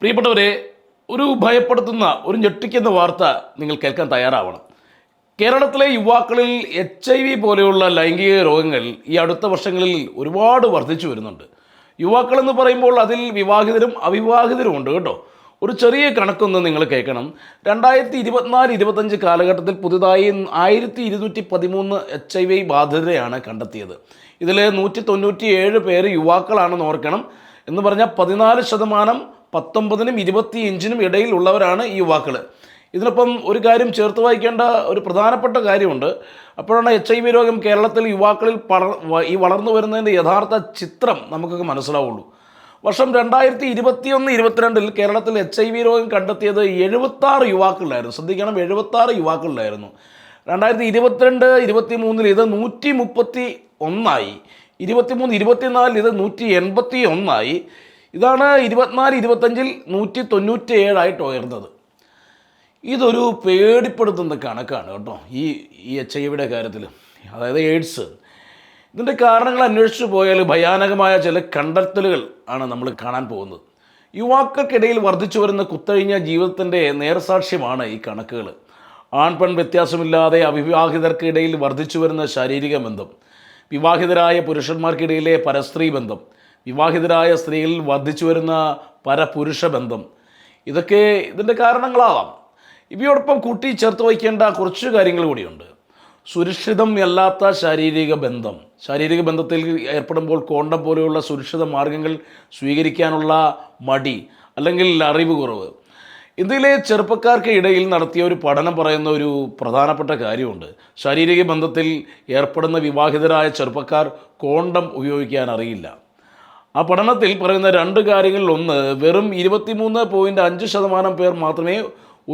പ്രിയപ്പെട്ടവരെ ഒരു ഭയപ്പെടുത്തുന്ന ഒരു ഞെട്ടിക്കുന്ന വാർത്ത നിങ്ങൾ കേൾക്കാൻ തയ്യാറാവണം. കേരളത്തിലെ യുവാക്കളിൽ എച്ച് ഐ വി പോലെയുള്ള ലൈംഗിക രോഗങ്ങൾ ഈ അടുത്ത വർഷങ്ങളിൽ ഒരുപാട് വർദ്ധിച്ചു വരുന്നുണ്ട്. യുവാക്കളെന്ന് പറയുമ്പോൾ അതിൽ വിവാഹിതരും അവിവാഹിതരും ഉണ്ട് കേട്ടോ. ഒരു ചെറിയ കണക്കൊന്ന് നിങ്ങൾ കേൾക്കണം. രണ്ടായിരത്തി ഇരുപത്തിനാല് ഇരുപത്തഞ്ച് കാലഘട്ടത്തിൽ പുതുതായി ആയിരത്തി ഇരുന്നൂറ്റി പതിമൂന്ന് എച്ച് ഐ വി ബാധിതരെയാണ് കണ്ടെത്തിയത്. ഇതിൽ നൂറ്റി തൊണ്ണൂറ്റി ഏഴ് പേര് യുവാക്കളാണെന്ന് ഓർക്കണം. എന്ന് പറഞ്ഞാൽ പതിനാല് ശതമാനം പത്തൊമ്പതിനും ഇരുപത്തി അഞ്ചിനും ഇടയിലുള്ളവരാണ് ഈ യുവാക്കൾ ഇതിനൊപ്പം ഒരു കാര്യം ചേർത്ത് വായിക്കേണ്ട ഒരു പ്രധാനപ്പെട്ട കാര്യമുണ്ട്. അപ്പോഴാണ് എച്ച് ഐ വി രോഗം കേരളത്തിൽ യുവാക്കളിൽ ഈ വളർന്നു വരുന്നതിന്റെ യഥാർത്ഥ ചിത്രം നമുക്കൊക്കെ മനസ്സിലാവുള്ളൂ. വർഷം രണ്ടായിരത്തി ഇരുപത്തിയൊന്ന് ഇരുപത്തിരണ്ടിൽ കേരളത്തിൽ എച്ച് ഐ വി രോഗം കണ്ടെത്തിയത് എഴുപത്താറ് യുവാക്കളിലായിരുന്നു. ശ്രദ്ധിക്കണം എഴുപത്താറ് യുവാക്കളിലായിരുന്നു. രണ്ടായിരത്തി ഇരുപത്തിരണ്ട് ഇരുപത്തി മൂന്നിൽ ഇത് നൂറ്റി മുപ്പത്തി ഒന്നായി ഇരുപത്തിമൂന്ന് ഇരുപത്തിനാലിൽ ഇത് നൂറ്റി എൺപത്തി ഒന്നായി ഇതാണ് ഇരുപത്തിനാല് ഇരുപത്തഞ്ചിൽ നൂറ്റി തൊണ്ണൂറ്റി ഏഴായിട്ട് ഉയർന്നത്. ഇതൊരു പേടിപ്പെടുത്തുന്ന കണക്കാണ് കേട്ടോ ഈ ഈ എച്ച് ഐ വിയുടെ കാര്യത്തിൽ അതായത് എയ്ഡ്സ്. ഇതിന്റെ കാരണങ്ങൾ അന്വേഷിച്ചു പോയാൽ ഭയാനകമായ ചില കണ്ടെത്തലുകൾ ആണ് നമ്മൾ കാണാൻ പോകുന്നത്. യുവാക്കൾക്കിടയിൽ വർദ്ധിച്ചു വരുന്ന കുത്തഴിഞ്ഞ ജീവിതത്തിന്റെ നേർസാക്ഷ്യമാണ് ഈ കണക്കുകൾ ആൺ പെൺ വ്യത്യാസമില്ലാതെ അവിവാഹിതർക്കിടയിൽ വർദ്ധിച്ചു വരുന്ന ശാരീരിക ബന്ധം വിവാഹിതരായ പുരുഷന്മാർക്കിടയിലെ പരസ്ത്രീ ബന്ധം വിവാഹിതരായ സ്ത്രീകളിൽ വർദ്ധിച്ചു വരുന്ന പരപുരുഷ ബന്ധം. ഇതൊക്കെ ഇതിന്റെ കാരണങ്ങളാവാം. ഇവയോടൊപ്പം കൂട്ടി ചേർത്ത് വയ്ക്കേണ്ട കുറച്ച് കാര്യങ്ങൾ കൂടിയുണ്ട്. സുരക്ഷിതം അല്ലാത്ത ശാരീരിക ബന്ധം. ശാരീരിക ബന്ധത്തിൽ ഏർപ്പെടുമ്പോൾ കോണ്ടം പോലെയുള്ള സുരക്ഷിത മാർഗങ്ങൾ സ്വീകരിക്കാനുള്ള മടി അല്ലെങ്കിൽ അറിവ് കുറവ്. ഇന്ത്യയിലെ ചെറുപ്പക്കാർക്ക് ഇടയിൽ നടത്തിയ ഒരു പഠനം പറയുന്ന ഒരു പ്രധാനപ്പെട്ട കാര്യമുണ്ട്. ശാരീരിക ബന്ധത്തിൽ ഏർപ്പെടുന്ന വിവാഹിതരായ ചെറുപ്പക്കാർ കോണ്ടം ഉപയോഗിക്കാൻ അറിയില്ല. ആ പഠനത്തിൽ പറയുന്ന രണ്ട് കാര്യങ്ങളിൽ ഒന്ന് വെറും ഇരുപത്തിമൂന്ന് പോയിന്റ് അഞ്ച് ശതമാനം പേർ മാത്രമേ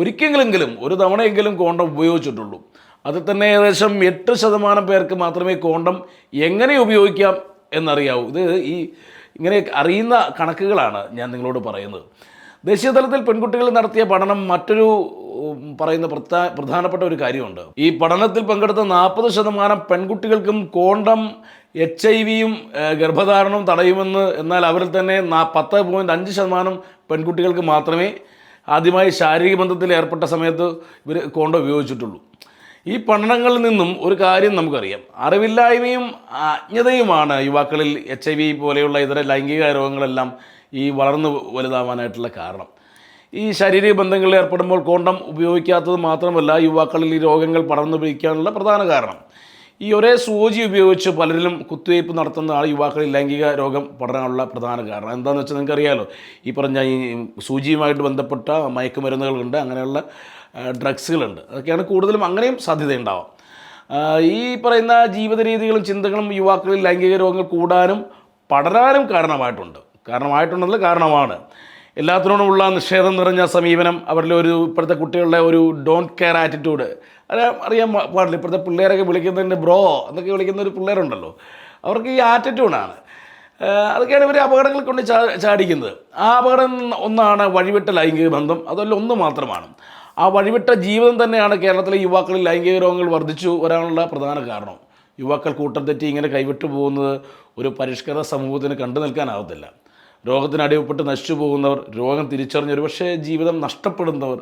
ഒരിക്കലെങ്കിലും ഒരു തവണയെങ്കിലും കോണ്ടം ഉപയോഗിച്ചിട്ടുള്ളൂ. അതിൽ തന്നെ ഏകദേശം എട്ട് ശതമാനം പേർക്ക് മാത്രമേ കോണ്ടം എങ്ങനെ ഉപയോഗിക്കാം എന്നറിയാവൂ. ഇത് ഈ ഇങ്ങനെ അറിയുന്ന കണക്കുകളാണ് ഞാൻ നിങ്ങളോട് പറയുന്നത്. ദേശീയ തലത്തിൽ പെൺകുട്ടികൾ നടത്തിയ പഠനം മറ്റൊരു പറയുന്ന പ്രധാ പ്രധാനപ്പെട്ട ഒരു കാര്യമുണ്ട്. ഈ പഠനത്തിൽ പങ്കെടുത്ത നാൽപ്പത് ശതമാനം പെൺകുട്ടികൾക്കും കോണ്ടം എച്ച് ഐ വിയും ഗർഭധാരണവും തടയുമെന്ന് എന്നാൽ അവരിൽ തന്നെ പത്ത് പോയിന്റ് അഞ്ച് ശതമാനം പെൺകുട്ടികൾക്ക് മാത്രമേ ആദ്യമായി ശാരീരിക ബന്ധത്തിൽ ഏർപ്പെട്ട സമയത്ത് ഇവർ കോണ്ടം ഉപയോഗിച്ചിട്ടുള്ളൂ. ഈ പഠനങ്ങളിൽ നിന്നും ഒരു കാര്യം നമുക്കറിയാം. അറിവില്ലായ്മയും അജ്ഞതയുമാണ് യുവാക്കളിൽ എച്ച് ഐ വി പോലെയുള്ള ഇതര ലൈംഗിക രോഗങ്ങളെല്ലാം ഈ വളർന്നു വലുതാവാനായിട്ടുള്ള കാരണം. ഈ ശാരീരിക ബന്ധങ്ങളിൽ ഏർപ്പെടുമ്പോൾ കോണ്ടം ഉപയോഗിക്കാത്തത് മാത്രമല്ല യുവാക്കളിൽ ഈ രോഗങ്ങൾ പടർന്നു പിടിക്കാനുള്ള പ്രധാന കാരണം. ഈ ഒരേ സൂചി ഉപയോഗിച്ച് പലരിലും കുത്തിവയ്പ് നടത്തുന്നതാണ് യുവാക്കളിൽ ലൈംഗിക രോഗം പടരാനുള്ള പ്രധാന കാരണം. എന്താണെന്ന് വെച്ചാൽ നിങ്ങൾക്കറിയാലോ ഈ പറഞ്ഞ ഈ സൂചിയുമായിട്ട് ബന്ധപ്പെട്ട മയക്കുമരുന്നുകളുണ്ട് അങ്ങനെയുള്ള ഡ്രഗ്സുകളുണ്ട്. അതൊക്കെയാണ് കൂടുതലും അങ്ങനെയും സാധ്യതയുണ്ടാവാം. ഈ പറയുന്ന ജീവിത രീതികളും ചിന്തകളും യുവാക്കളിൽ ലൈംഗിക രോഗങ്ങൾ കൂടാനും പടരാനും കാരണമായിട്ടുണ്ട്. കാരണമായിട്ടുണ്ടെങ്കിൽ കാരണമാണ്. എല്ലാത്തിനോടുമുള്ള നിഷേധം നിറഞ്ഞ സമീപനം അവരിലെ ഒരു ഇപ്പോഴത്തെ കുട്ടികളുടെ ഒരു ഡോണ്ട് കെയർ ആറ്റിറ്റ്യൂഡ് അറിയാൻ പാ- പാടില്ല. ഇപ്പോഴത്തെ പിള്ളേരൊക്കെ വിളിക്കുന്നതിന്റെ ബ്രോ എന്നൊക്കെ വിളിക്കുന്ന ഒരു പിള്ളേരുണ്ടല്ലോ. അവർക്ക് ഈ ആറ്റിറ്റ്യൂഡാണ് അതൊക്കെയാണ് ഇവർ അപകടങ്ങൾ കൊണ്ട് ചാടിക്കുന്നത്. ആ അപകടം ഒന്നാണ് വഴിവിട്ട ലൈംഗിക ബന്ധം. അതല്ല ഒന്ന് മാത്രമാണ്. ആ വഴിവിട്ട ജീവിതം തന്നെയാണ് കേരളത്തിലെ യുവാക്കളിൽ ലൈംഗിക രോഗങ്ങൾ വർദ്ധിച്ചു വരാനുള്ള പ്രധാന കാരണം. യുവാക്കൾ കൂട്ടം തെറ്റി ഇങ്ങനെ കൈവിട്ടു പോകുന്നത് ഒരു പരിഷ്കൃത സമൂഹത്തിന് കണ്ടു നിൽക്കാനാവത്തില്ല. രോഗത്തിന് അടിമപ്പെട്ട് നശിച്ചു പോകുന്നവർ രോഗം തിരിച്ചറിഞ്ഞവർ ഒരുപക്ഷെ ജീവിതം നഷ്ടപ്പെടുന്നവർ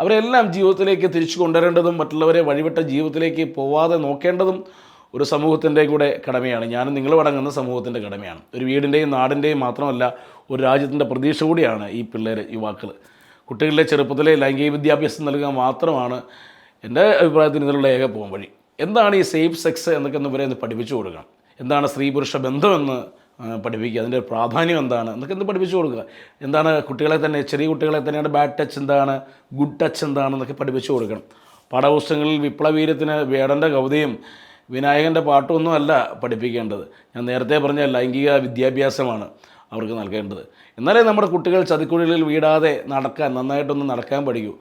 അവരെല്ലാം ജീവിതത്തിലേക്ക് തിരിച്ചു കൊണ്ടുവരേണ്ടതും മറ്റുള്ളവരെ വഴിവിട്ട ജീവിതത്തിലേക്ക് പോവാതെ നോക്കേണ്ടതും ഒരു സമൂഹത്തിന്റെ കൂടെ കടമയാണ്. ഞാനും നിങ്ങളും അടങ്ങുന്ന സമൂഹത്തിന്റെ കടമയാണ്. ഒരു വീടിന്റെയും നാടിന്റെയും മാത്രമല്ല ഒരു രാജ്യത്തിന്റെ പ്രതീക്ഷ കൂടിയാണ് ഈ പിള്ളേർ യുവാക്കൾ കുട്ടികളുടെ ചെറുപ്പത്തിലെ ലൈംഗിക വിദ്യാഭ്യാസം നൽകുക മാത്രമാണ് എന്റെ അഭിപ്രായത്തിൽ ഇതിനുള്ള ഏക പോകാൻ വഴി എന്താണ് ഈ സേഫ് സെക്സ് എന്നൊക്കെ ഒന്ന് ഇവരെ ഒന്ന് പഠിപ്പിച്ചു കൊടുക്കണം. എന്താണ് സ്ത്രീ പുരുഷ ബന്ധമെന്ന് പഠിപ്പിക്കുക. അതിന്റെ പ്രാധാന്യം എന്താണ്? എന്നൊക്കെ എന്ത് പഠിപ്പിച്ചു കൊടുക്കുക? എന്താണ് കുട്ടികളെ തന്നെ ചെറിയ കുട്ടികളെ തന്നെയാണ് ബാഡ് ടച്ച് എന്താണ് ഗുഡ് ടച്ച് എന്താണ് എന്നൊക്കെ പഠിപ്പിച്ചു കൊടുക്കണം. പാഠപുസ്തകങ്ങളിൽ വിപ്ലവീര്യത്തിന് വേടന്റെ കവിതയും വിനായകന്റെ പാട്ടൊന്നും അല്ല പഠിപ്പിക്കേണ്ടത്. ഞാൻ നേരത്തെ പറഞ്ഞ ലൈംഗിക വിദ്യാഭ്യാസമാണ് അവർക്ക് നൽകേണ്ടത്. എന്നാലേ നമ്മുടെ കുട്ടികൾ ചതിക്കുഴികളിൽ വീടാതെ നടക്കാൻ നന്നായിട്ടൊന്ന് നടക്കാൻ പഠിക്കൂ.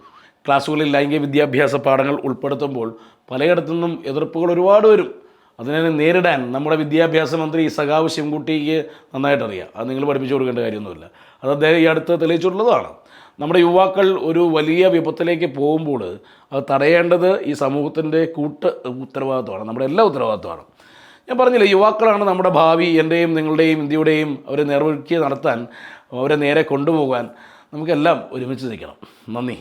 ക്ലാസ്സുകളിൽ ലൈംഗിക വിദ്യാഭ്യാസ പാഠങ്ങൾ ഉൾപ്പെടുത്തുമ്പോൾ പലയിടത്തു നിന്നും എതിർപ്പുകൾ ഒരുപാട് വരും. അതിനെ നേരിടാൻ നമ്മുടെ വിദ്യാഭ്യാസ മന്ത്രി സഖാവ് ശിവൻകുട്ടിക്ക് നന്നായിട്ട് അറിയാം അത് നിങ്ങൾ പഠിപ്പിച്ചു കൊടുക്കേണ്ട കാര്യമൊന്നുമില്ല. അത് അദ്ദേഹം ഈ അടുത്ത് തെളിയിച്ചിട്ടുള്ളതാണ്. നമ്മുടെ യുവാക്കൾ ഒരു വലിയ വിപത്തിലേക്ക് പോകുമ്പോൾ അത് തടയേണ്ടത് ഈ സമൂഹത്തിന്റെ കൂട്ട് ഉത്തരവാദിത്വമാണ്. നമ്മുടെ എല്ലാ ഉത്തരവാദിത്വമാണ്. ഞാൻ പറഞ്ഞില്ലേ യുവാക്കളാണ് നമ്മുടെ ഭാവി എന്റെയും നിങ്ങളുടെയും ഇന്ത്യയുടെയും അവരെ നേർവഴിക്ക് നടത്താൻ അവരെ നേരെ കൊണ്ടുപോകാൻ നമുക്കെല്ലാം ഒരുമിച്ച് നിൽക്കണം. നന്ദി.